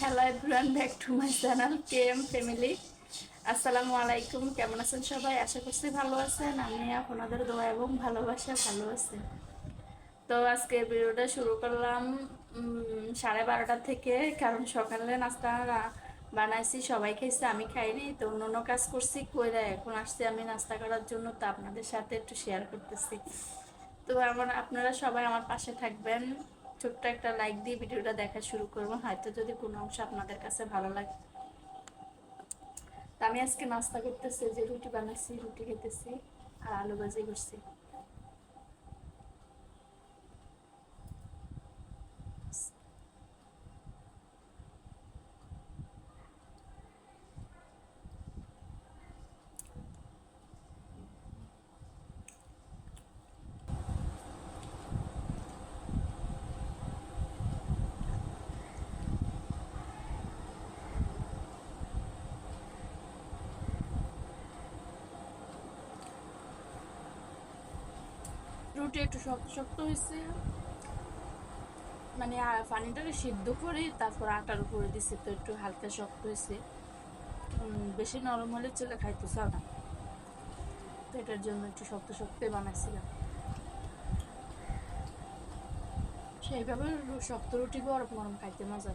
Hello everyone back to my channel K M family আসসালামু আলাইকুম কেমন আছেন সবাই? আশা করছি ভালো আছেন। আমি আপনাদের দোয়া এবং ভালোবাসা ভালো আছি। তো আজকে ভিডিওটা শুরু করলাম সাড়ে বারোটা থেকে, কারণ সকালে নাস্তা বানাইছি, সবাই খাইছে, আমি খাইনি, তো অন্য কাজ করছি, কইরা এখন আসছি আমি নাস্তা করার জন্য, তো আপনাদের সাথে একটু শেয়ার করতেছি। তো আমার, আপনারা সবাই আমার পাশে থাকবেন। ছোট্ট একটা লাইক দিয়ে ভিডিওটা দেখা শুরু করব। হয়তো যদি কোনো অংশ আপনাদের কাছে ভালো লাগে। আমি আজকে নাস্তা করতেছি, যে রুটি বানাইছি, রুটি খেতেছি আর আলু ভাজি করছি। রুটি একটু শক্ত শক্ত হয়েছে। মানে পানিটাকে সিদ্ধ করে তারপর আটার উপরে দিছি, তো একটু হালকা শক্ত হয়েছে। বেশি নরম হলে ছেলে খাইতে চাও না। তো এটার জন্য একটু শক্ত শক্ত বানাইছিলাম। সেইভাবে শক্ত রুটি গরম গরম খাইতে মজা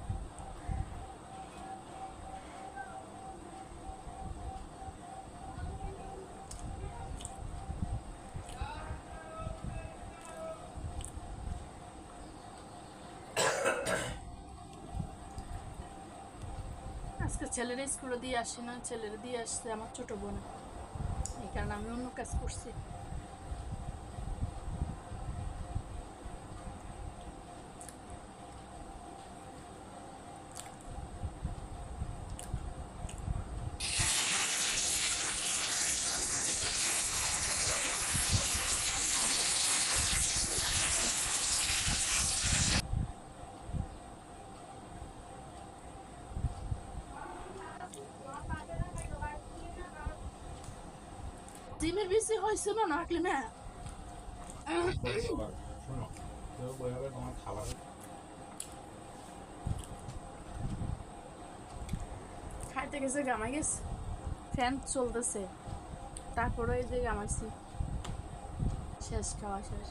আজকে ছেলের স্কুলে দিয়ে আসি না, ছেলেরা দিয়ে আসছে আমার ছোট বোন। এই কারণে আমি অন্য কাজ করছি। ডিমের বেশি হয়েছে না নাকলে না? খাইতে গেছে গামাই গেছে। ফ্যান চলতেছে। তারপরে যে গামাইছি শেষ, খাওয়া শেষ।